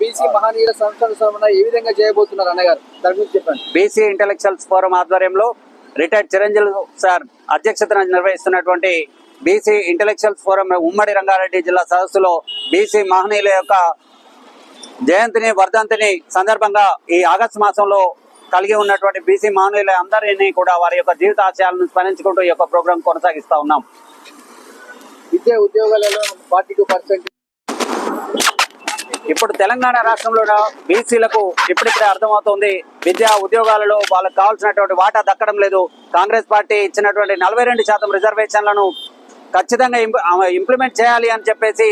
BC మహనీయుల సంస్థ ఏ విధంగా చేయబోతున్నారు అన్నగారు దాని గురించి చెప్పండి. బీసీ ఇంటలెక్చువల్స్ ఫోరం ఆధ్వర్యంలో రిటైర్డ్ చిరంజీవి సార్ అధ్యక్షతన నిర్వహిస్తున్నటువంటి బీసీ ఇంటలెక్చువల్స్ ఫోరం ఉమ్మడి రంగారెడ్డి జిల్లా సదస్సులో బీసీ మహనీయుల యొక్క జయంతిని వర్ధంతిని సందర్భంగా ఈ ఆగస్టు మాసంలో కలిగి ఉన్నటువంటి బీసీ మహనీయుల అందరినీ కూడా వారి యొక్క జీవిత ఆశయాలను స్మరించుకుంటూ ఈ యొక్క ప్రోగ్రాం కొనసాగిస్తా ఉన్నాం. విద్యా ఉద్యోగాలలో ఫార్టీ టూ పర్సెంట్ ఇప్పుడు తెలంగాణ రాష్ట్రంలో బీసీలకు ఇప్పటిప్పుడే అర్థమవుతోంది విద్యా ఉద్యోగాలలో వాళ్ళకు కావాల్సినటువంటి వాటా దక్కడం లేదు. కాంగ్రెస్ పార్టీ ఇచ్చినటువంటి నలభై రెండు శాతం రిజర్వేషన్లను ఖచ్చితంగా ఇంప్లిమెంట్ చేయాలి అని చెప్పేసి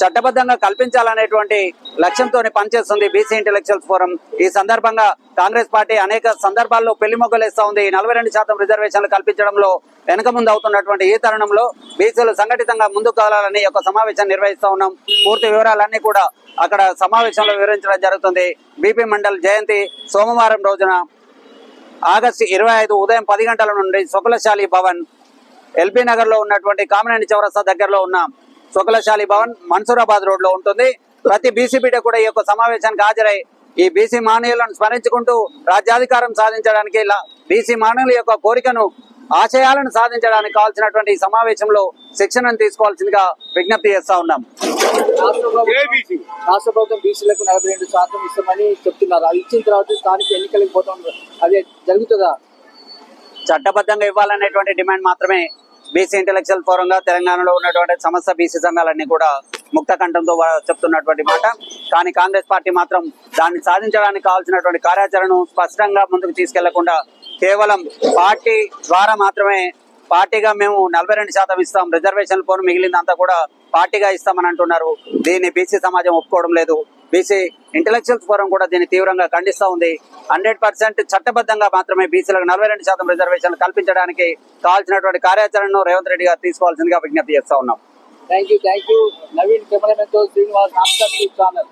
చట్టబద్ధంగా కల్పించాలనేటువంటి లక్ష్యంతో పనిచేస్తుంది బీసీ ఇంటెలెక్చువల్స్ ఫోరం. ఈ సందర్భంగా కాంగ్రెస్ పార్టీ అనేక సందర్భాల్లో పెళ్ళి మొగ్గలేస్తా ఉంది. నలభై రెండు శాతం రిజర్వేషన్లు కల్పించడంలో వెనక ముందు అవుతున్నటువంటి ఈ తరుణంలో బీసీలు సంఘటితంగా ముందుకు కావాలని ఒక సమావేశం నిర్వహిస్తా ఉన్నాం. పూర్తి వివరాలన్నీ కూడా అక్కడ సమావేశంలో వివరించడం జరుగుతుంది. బీపీ మండల్ జయంతి సోమవారం రోజున ఆగస్టు ఇరవై ఐదు ఉదయం పది గంటల నుండి శుక్లశాలి భవన్. ఎల్బీ నగర్లో ఉన్నటువంటి కామినేని చౌరస్తా దగ్గరలో ఉన్న. శుక్లశాలి భవన్ మన్సూరాబాద్ రోడ్లో ఉంటుంది. ప్రతి బీసీ బిడ్డ కూడా ఈ యొక్క సమావేశానికి హాజరై ఈ బీసీ మానవులను స్మరించుకుంటూ రాజ్యాధికారం సాధించడానికి బీసీ మానవుల యొక్క కోరికను ఆశయాలను సాధించడానికి కావాల్సినటువంటి ఈ సమావేశంలో శిక్షణను తీసుకోవాల్సిందిగా విజ్ఞప్తి చేస్తా ఉన్నాం. రాష్ట్ర ప్రభుత్వం బీసీలకు నలభై రెండు శాతం ఇస్తామని చెప్తున్నారు. అది ఇచ్చిన తర్వాత స్థానిక ఎన్నికలకు పోతాం. అది జరుగుతుందా? చట్టబద్ధంగా ఇవ్వాలనేటువంటి డిమాండ్ మాత్రమే బీసీ ఇంటెలెక్చువల్ ఫోరంగా తెలంగాణలో ఉన్నటువంటి సమస్త బీసీ సంఘాలన్నీ కూడా ముక్త కంఠంతో చెప్తున్నటువంటి మాట. కానీ కాంగ్రెస్ పార్టీ మాత్రం దాన్ని సాధించడానికి కావాల్సినటువంటి కార్యాచరణను స్పష్టంగా ముందుకు తీసుకెళ్ళకుండా కేవలం పార్టీ ద్వారా మాత్రమే పార్టీగా మేము నలభై రెండు శాతం ఇస్తాం రిజర్వేషన్ పోను మిగిలిందంతా కూడా పార్టీగా ఇస్తామని అంటున్నారు. దీన్ని బీసీ సమాజం ఒప్పుకోవడం లేదు. బీసీ ఇంటలెక్చువల్స్ ఫోరం కూడా దీన్ని తీవ్రంగా ఖండిస్తూ ఉంది. హండ్రెడ్ పర్సెంట్ చట్టబద్ధంగా మాత్రమే బీసీలకు నలభై రెండు శాతం రిజర్వేషన్లు కల్పించడానికి కావాల్సినటువంటి కార్యాచరణను రేవంత్ రెడ్డి గారు తీసుకోవాల్సిందిగా విజ్ఞప్తి చేస్తా ఉన్నాం. Thank you thank you Naveen cameraman Srinivas channel